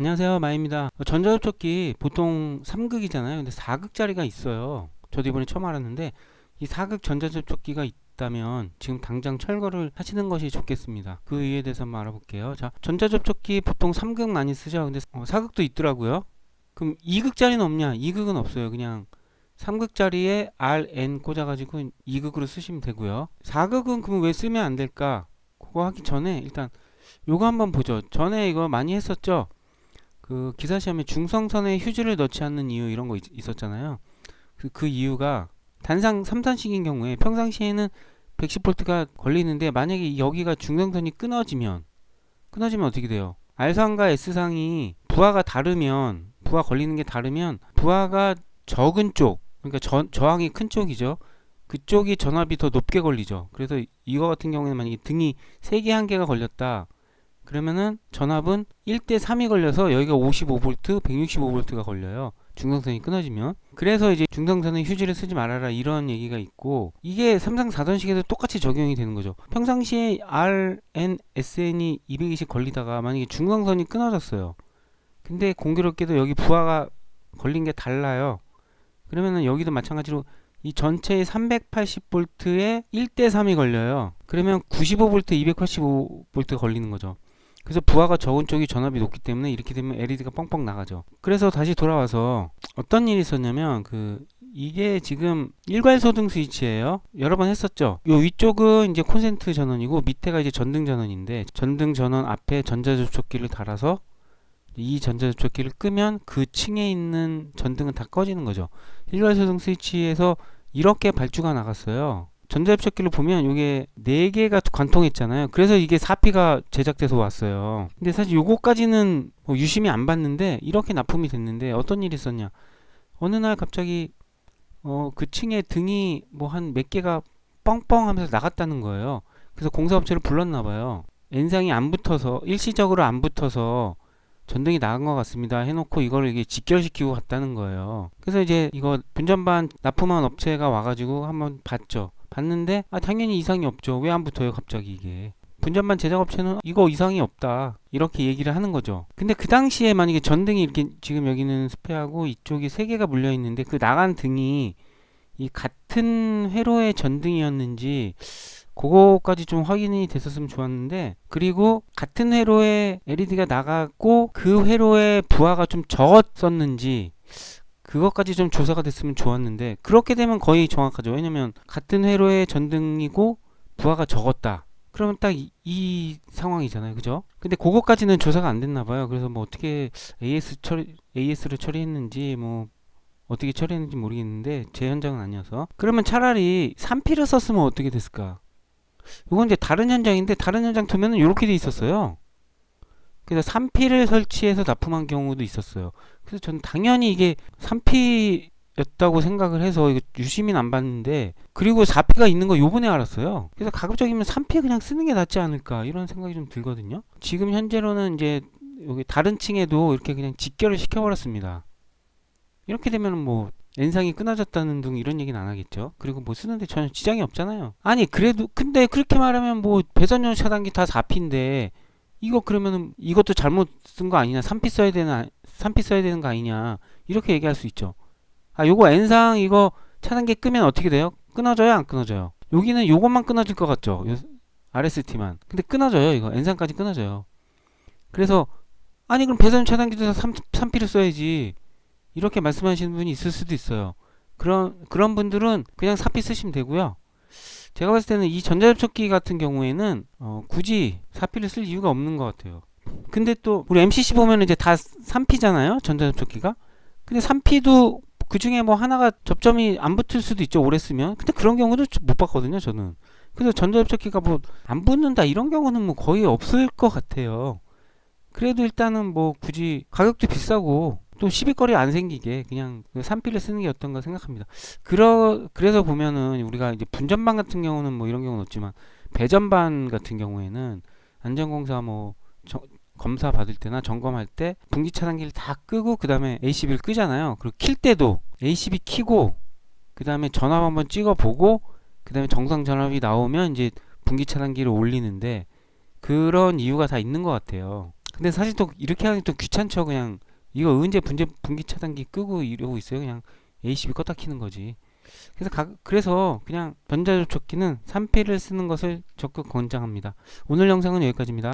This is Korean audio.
안녕하세요 마입니다. 전자접촉기 보통 3극이잖아요. 근데 4극짜리가 있어요. 저도 이번에 처음 알았는데 이 4극 전자접촉기가 있다면 지금 당장 철거를 하시는 것이 좋겠습니다. 그 이유에 대해서 한번 알아볼게요. 자 전자접촉기 보통 3극 많이 쓰죠 근데 어, 4극도 있더라고요. 그럼 2극짜리는 없냐? 2극은 없어요. 그냥 3극짜리에 RN 꽂아가지고 2극으로 쓰시면 되고요. 4극은 그럼 왜 쓰면 안 될까? 그거 하기 전에 일단 요거 한번 보죠. 전에 이거 많이 했었죠 그 기사 시험에 중성선에 휴지를 넣지 않는 이유 이런 거 있, 있었잖아요. 그, 그 이유가 단상 3단식인 경우에 평상시에는 110V가 걸리는데 만약에 여기가 중성선이 끊어지면 끊어지면 어떻게 돼요? R상과 S상이 부하가 다르면 부하 걸리는 게 다르면 부하가 적은 쪽 그러니까 저, 저항이 큰 쪽이죠. 그쪽이 전압이 더 높게 걸리죠. 그래서 이거 같은 경우에는 만약에 등이 3개 한 개가 걸렸다. 그러면은 전압은 1대 3이 걸려서 여기가 55V, 165V가 걸려요. 중성선이 끊어지면. 그래서 이제 중성선은 휴지를 쓰지 말아라 이런 얘기가 있고 이게 삼상 4전식에도 똑같이 적용이 되는 거죠. 평상시에 RN, SN이 220 걸리다가 만약에 중성선이 끊어졌어요. 근데 공교롭게도 여기 부하가 걸린 게 달라요. 그러면은 여기도 마찬가지로 이 전체의 380V에 1대 3이 걸려요. 그러면 95V, 285V 걸리는 거죠. 그래서 부하가 적은 쪽이 전압이 높기 때문에 이렇게 되면 LED가 뻥뻥 나가죠. 그래서 다시 돌아와서 어떤 일이 있었냐면 그 이게 지금 일괄 소등 스위치예요. 여러 번 했었죠. 요 위쪽은 이제 콘센트 전원이고 밑에가 이제 전등 전원인데 전등 전원 앞에 전자접촉기를 달아서 이 전자접촉기를 끄면 그 층에 있는 전등은 다 꺼지는 거죠. 일괄 소등 스위치에서 이렇게 발주가 나갔어요. 전자접촉기를 보면 이게 네 개가 관통했잖아요. 그래서 이게 4P가 제작돼서 왔어요. 근데 사실 요거까지는 뭐 유심히 안 봤는데 이렇게 납품이 됐는데 어떤 일이 있었냐? 어느 날 갑자기 어, 그 층에 등이 뭐 한 몇 개가 뻥뻥 하면서 나갔다는 거예요. 그래서 공사업체를 불렀나 봐요. N상이 안 붙어서 일시적으로 안 붙어서 전등이 나간 것 같습니다. 해놓고 이걸 이게 직결시키고 갔다는 거예요. 그래서 이제 이거 분전반 납품한 업체가 와가지고 한번 봤죠. 봤는데 아 당연히 이상이 없죠. 왜 안 붙어요 갑자기 이게. 분전반 제작업체는 이거 이상이 없다 이렇게 얘기를 하는 거죠. 근데 그 당시에 만약에 전등이 이렇게 지금 여기는 스페하고 이쪽이 세 개가 물려 있는데 그 나간 등이 이 같은 회로의 전등이었는지 그거까지 좀 확인이 됐었으면 좋았는데 그리고 같은 회로에 LED가 나갔고 그 회로에 부하가 좀 적었었는지 그것까지 좀 조사가 됐으면 좋았는데 그렇게 되면 거의 정확하죠. 왜냐면 같은 회로의 전등이고 부하가 적었다. 그러면 딱이 상황이잖아요. 그죠? 근데 그것까지는 조사가 안 됐나 봐요. 그래서 뭐 어떻게 AS 처리 AS를 처리했는지 뭐 어떻게 처리했는지 모르겠는데 제 현장은 아니어서 그러면 차라리 3P를 썼으면 어떻게 됐을까? 이건 이제 다른 현장인데 다른 현장 두면은 이렇게 돼 있었어요. 그래서 3P를 설치해서 납품한 경우도 있었어요. 그래서 저는 당연히 이게 3P였다고 생각을 해서 이거 유심히 안 봤는데 그리고 4P가 있는 거 요번에 알았어요. 그래서 가급적이면 3P 그냥 쓰는 게 낫지 않을까 이런 생각이 좀 들거든요. 지금 현재로는 이제 여기 다른 층에도 이렇게 그냥 직결을 시켜버렸습니다. 이렇게 되면 뭐 N상이 끊어졌다는 등 이런 얘기는 안 하겠죠. 그리고 뭐 쓰는데 전혀 지장이 없잖아요. 아니 그래도 근데 그렇게 말하면 뭐 배선용 차단기 다 4P인데 이거 그러면은 이것도 잘못 쓴 거 아니냐 3P 써야 되는 3P 써야 되는 거 아니냐 이렇게 얘기할 수 있죠. 아 요거 N상 이거 차단기 끄면 어떻게 돼요? 끊어져요 안 끊어져요? 여기는 요것만 끊어질 것 같죠. 요 RST만. 근데 끊어져요 이거 N상까지 끊어져요. 그래서 아니 그럼 배선 차단기도 3, 3P를 써야지 이렇게 말씀하시는 분이 있을 수도 있어요. 그런 그런 분들은 그냥 4P 쓰시면 되고요. 제가 봤을 때는 이 전자접촉기 같은 경우에는 어, 굳이 4P를 쓸 이유가 없는 것 같아요. 근데 또 우리 MCC 보면 이제 다 3P잖아요. 전자접촉기가. 근데 3P도 그 중에 뭐 하나가 접점이 안 붙을 수도 있죠. 오래 쓰면. 근데 그런 경우도 못 봤거든요. 저는. 그래서 전자접촉기가 뭐 안 붙는다 이런 경우는 뭐 거의 없을 것 같아요. 그래도 일단은 뭐 굳이 가격도 비싸고 또 시비거리 안 생기게 그냥 3P를 쓰는 게 어떤가 생각합니다. 그러, 그래서 보면은 우리가 이제 분전반 같은 경우는 뭐 이런 경우는 없지만 배전반 같은 경우에는 안전공사 뭐 저, 검사 받을 때나 점검할 때 분기 차단기를 다 끄고 그 다음에 ACB를 끄잖아요. 그리고 킬 때도 ACB 키고 그 다음에 전압 한번 찍어 보고 그 다음에 정상 전압이 나오면 이제 분기 차단기를 올리는데 그런 이유가 다 있는 것 같아요. 근데 사실 또 이렇게 하기 또 귀찮죠. 그냥 이거 언제 분재 분기 차단기 끄고 이러고 있어요. 그냥 ACB 껐다 키는 거지. 그래서 가, 그래서 그냥 전자접촉기는 3필을 쓰는 것을 적극 권장합니다. 오늘 영상은 여기까지입니다.